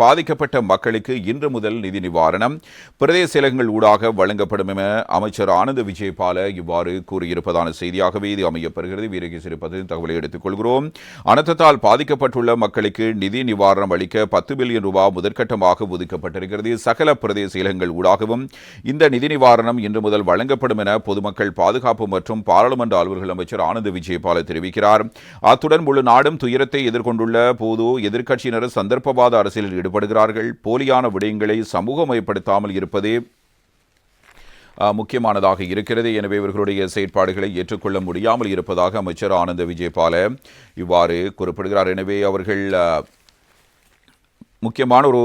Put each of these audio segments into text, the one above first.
பாதிக்கப்பட்ட மக்களுக்கு இன்று முதல் நிதி நிவாரணம் பிரதேச செயலகங்கள் ஊடாக வழங்கப்படும் என அமைச்சர் ஆனந்த விஜயபால இவ்வாறு கூறியிருப்பதான செய்தியாகவே இது அமையப்பெறுகிறது. வீரகேசரி தகவலை எடுத்துக் கொள்கிறோம். அனர்த்தத்தால் பாதிக்கப்பட்டுள்ள மக்களுக்கு நிதி நிவாரணம் அளிக்க பத்து பில்லியன் ரூபாய் முதற்கட்டமாக ஒதுக்கப்பட்டிருக்கிறது. சகல பிரதேச செயலகங்கள் ஊடாகவும் இந்த நிதி நிவாரணம் இன்று முதல் வழங்கப்படும் என பொதுமக்கள் பாதுகாப்பு மற்றும் பாராளுமன்ற அலுவல்கள் அமைச்சர் ஆனந்த விஜயபால தெரிவிக்கிறார். அத்துடன் முழு நாடும் துயரத்தை எதிர்கொண்டுள்ள போது எதிர்க்கட்சியினர் சந்தர்ப்பவாத அரசியலில் ஈடுபடுகிறார்கள். போலியான விடயங்களை சமூகமயப்படுத்தாமல் இருப்பதே முக்கியமானதாக இருக்கிறது. எனவே இவர்களுடைய செயற்பாடுகளை ஏற்றுக்கொள்ள முடியாமல் இருப்பதாக அமைச்சர் ஆனந்த விஜயபால இவ்வாறு குறிப்பிடுகிறார். எனவே அவர்கள் முக்கியமான ஒரு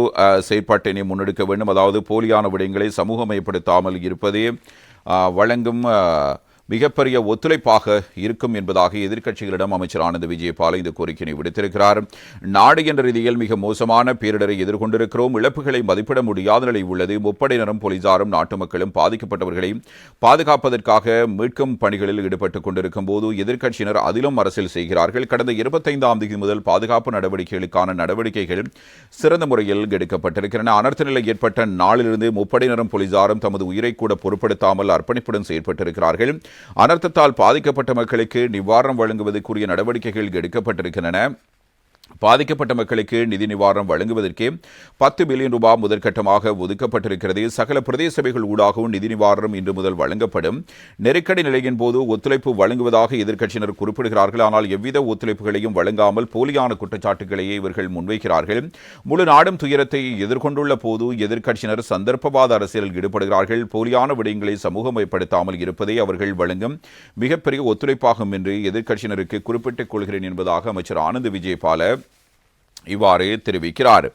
செயற்பாட்டினை முன்னெடுக்க வேண்டும். அதாவது போலியான விடயங்களை சமூகமயப்படுத்தாமல் இருப்பதே வழங்கும் மிகப்பெரிய ஒத்துழைப்பாக இருக்கும் என்பதாக எதிர்க்கட்சிகளிடம் அமைச்சர் ஆனந்த விஜயபால இந்த கோரிக்கையை விடுத்திருக்கிறார். நாடு என்ற ரீதியில் மிக மோசமான பேரிடரை எதிர்கொண்டிருக்கிறோம். இழப்புகளை மதிப்பிட முடியாத நிலை உள்ளது. முப்படையினரும் போலீசாரும் நாட்டு மக்களும் பாதிக்கப்பட்டவர்களை பாதுகாப்பதற்காக மீட்கும் பணிகளில் ஈடுபட்டுக் கொண்டிருக்கும் போது எதிர்க்கட்சியினர் அதிலும் அரசியல் செய்கிறார்கள். கடந்த இருபத்தைந்தாம் தேதி முதல் பாதுகாப்பு நடவடிக்கைகளுக்கான நடவடிக்கைகள் சிறந்த முறையில் எடுக்கப்பட்டிருக்கின்றன. அனர்த்த நிலை ஏற்பட்ட நாளிலிருந்து முப்படையினரும் போலீசாரும் தமது உயிரை கூட பொருட்படுத்தாமல் அர்ப்பணிப்புடன் செயற்பட்டிருக்கிறார்கள். அனர்த்தத்தால் பாதிக்கப்பட்ட மக்களுக்கு நிவாரணம் வழங்குவதற்குரிய நடவடிக்கைகள் எடுக்கப்பட்டிருக்கின்றன. பாதிக்கப்பட்ட மக்களுக்கு நிதி நிவாரணம் வழங்குவதற்கே பத்து பில்லியன் ரூபாய் முதற்கட்டமாக ஒதுக்கப்பட்டிருக்கிறது. சகல பிரதேச சபைகள் ஊடாகவும் நிதி நிவாரணம் இன்று முதல் வழங்கப்படும். நெருக்கடி நிலையின் போது ஒத்துழைப்பு வழங்குவதாக எதிர்க்கட்சியினர் குறிப்பிடுகிறார்கள். ஆனால் எவ்வித ஒத்துழைப்புகளையும் வழங்காமல் போலியான குற்றச்சாட்டுகளையே இவர்கள் முன்வைக்கிறார்கள். முழு நாடும் துயரத்தை எதிர்கொண்டுள்ள போது எதிர்க்கட்சியினர் சந்தர்ப்பவாத அரசியலில் ஈடுபடுகிறார்கள். போலியான விடயங்களை சமூகமயப்படுத்தாமல் இருப்பதே அவர்கள் வழங்கும் மிகப்பெரிய ஒத்துழைப்பாகும் என்று எதிர்க்கட்சியினருக்கு குறிப்பிட்டுக் கொள்கிறேன் என்பதாக அமைச்சர் ஆனந்த் விஜயபால இவ்வாறு தெரிவிக்கிறார்.